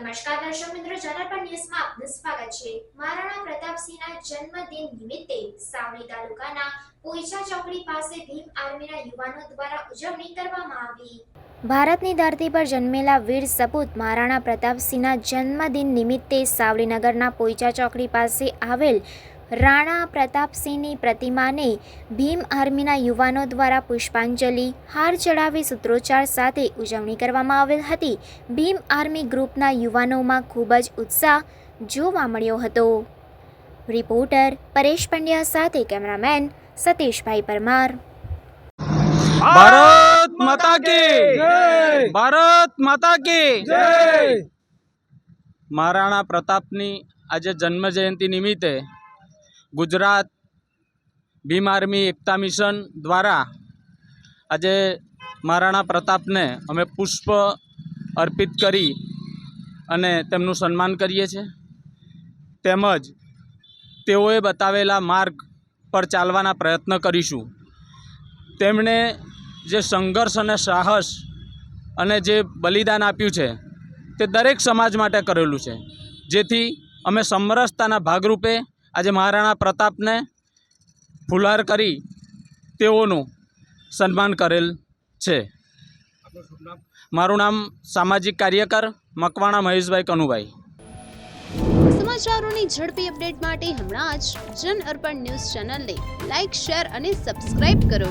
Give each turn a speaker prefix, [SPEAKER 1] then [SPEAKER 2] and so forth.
[SPEAKER 1] નમસ્કાર દર્શક મિત્રો, જનરપણ ન્યૂઝમાં આપનું સ્વાગત છે. મહારાણા પ્રતાપસિંહના જન્મદિન નિમિત્તે સાવલી તાલુકાના પોઈચા ચોકડી પાસે ભીમ આર્મીના યુવાનો દ્વારા ઉજવણી કરવામાં આવી. ભારતની ધરતી પર જન્મેલા વીર સપૂત મહારાણા પ્રતાપસિંહના જન્મદિન નિમિત્તે સાવલીનગરના પોઈચા ચોકડી પાસે આવેલ રાણા પ્રતાપસિંહની પ્રતિમાને ભીમ આર્મીના યુવાનો દ્વારા પુષ્પાંજલિ હાર ચડાવી સૂત્રોચ્ચાર સાથે ઉજવણી કરવામાં આવેલ હતી. ભીમ આર્મી ગ્રુપના યુવાનોમાં ખૂબ જ ઉત્સાહ જોવા મળ્યો હતો. રિપોર્ટર પરેશ પંડ્યા સાથે કેમેરામેન સતીશભાઈ પરમાર.
[SPEAKER 2] ભારત માતા કી ભારત માતા કી મહારાણા પ્રતાપની આજે જન્મ જયંતિ નિમિત્તે ગુજરાત ભીમ આર્મી એકતા મિશન દ્વારા આજે મહારાણા પ્રતાપને અમે પુષ્પ અર્પિત કરી અને તેમનું સન્માન કરીએ છીએ. તેમજ તેઓએ બતાવેલા માર્ગ પર ચાલવાના પ્રયત્ન કરીશું. તેમણે જે સંઘર્ષ અને સાહસ અને જે બલિદાન આપ્યું છે તે દરેક સમાજ માટે કરેલું છે. જેથી અમે સમરસતાના ભાગરૂપે આજે મહારાણા પ્રતાપને ફુલાર કરી તેઓનું સન્માન કરેલ છે. મારું નામ સામાજિક કાર્યકર મકવાણા મહેશભાઈ કનુભાઈ.
[SPEAKER 3] સમાચારોની ઝડપી અપડેટ માટે હમણાં જ જન અર્પણ ન્યૂઝ ચેનલને લાઇક શેર અને સબસ્ક્રાઇબ કરો.